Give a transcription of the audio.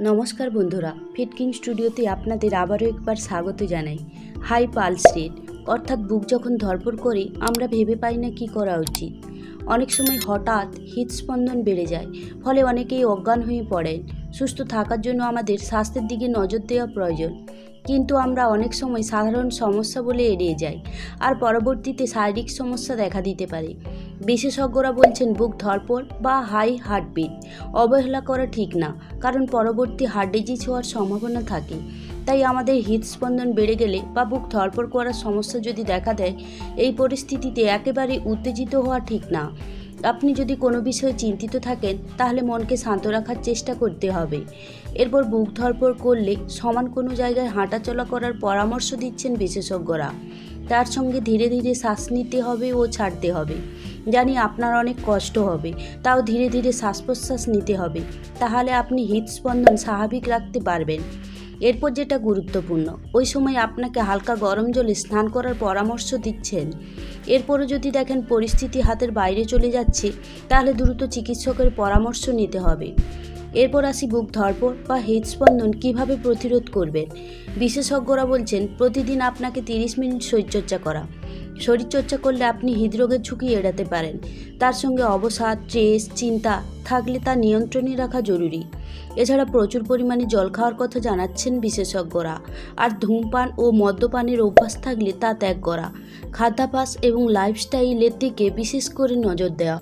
নমস্কার বন্ধুরা ফিটকিং স্টুডিওতে আপনাদের আবারও একবার স্বাগত জানাই। হাই পালস রেট, অর্থাৎ বুক যখন ধরপড় করে, আমরা ভেবে পাই না কি করা উচিত। অনেক সময় হঠাৎ হৃদস্পন্দন বেড়ে যায়, ফলে অনেকেই অজ্ঞান হয়ে পড়েন। সুস্থ থাকার জন্য আমাদের স্বাস্থ্যের দিকে নজর দেওয়া প্রয়োজন। কিন্তু আমরা অনেক সময় সাধারণ সমস্যা বলে এড়িয়ে যাই, আর পরবর্তীতে শারীরিক সমস্যা দেখা দিতে পারে। বিশেষজ্ঞরা বলছেন বুক ধরপড় বা হাই হার্টবিট। অবহেলা করা ঠিক না, কারণ পরবর্তী হার্ট ডিজিজ হওয়ার সম্ভাবনা থাকে। তাই আমাদের হৃদস্পন্দন বেড়ে গেলে বা বুক ধরপড় করার সমস্যা যদি দেখা দেয়, এই পরিস্থিতিতে একেবারে উত্তেজিত হওয়া ঠিক না। আপনি যদি কোনো বিষয়ে চিন্তিত থাকেন, তাহলে মনকে শান্ত রাখার চেষ্টা করতে হবে। এরপর বুক ধরপড় করলে সমান কোনো জায়গায় হাঁটাচলা করার পরামর্শ দিচ্ছেন বিশেষজ্ঞরা। তার সঙ্গে ধীরে ধীরে শ্বাস নিতে হবে ও ছাড়তে হবে। জানি আপনার অনেক কষ্ট হবে, তাও ধীরে ধীরে শ্বাস প্রশ্বাস নিতে হবে। তাহলে আপনি হৃদস্পন্দন স্বাভাবিক রাখতে পারবেন। এরপর যেটা গুরুত্বপূর্ণ, ওই সময় আপনাকে হালকা গরম জলে স্নান করার পরামর্শ দিচ্ছেন। এরপরও যদি দেখেন পরিস্থিতি হাতের বাইরে চলে যাচ্ছে, তাহলে দ্রুত চিকিৎসকের পরামর্শ নিতে হবে। এরপর আসি বুক ধরপড় বা হৃদস্পন্দন কীভাবে প্রতিরোধ করবেন? বিশেষজ্ঞরা বলছেন, প্রতিদিন আপনাকে তিরিশ মিনিট শরীরচর্চা করা। শরীরচর্চা করলে আপনি হৃদরোগের ঝুঁকি এড়াতে পারেন। তার সঙ্গে অবসাদ, স্ট্রেস, চিন্তা থাকলে তা নিয়ন্ত্রণে রাখা জরুরি। এছাড়া প্রচুর পরিমাণে জল খাওয়ার কথা জানাচ্ছেন বিশেষজ্ঞরা। আর ধূমপান ও মদ্যপানের অভ্যাস থাকলে তা ত্যাগ করা। খাদ্যাভ্যাস এবং লাইফস্টাইলের দিকে বিশেষ করে নজর দেওয়া।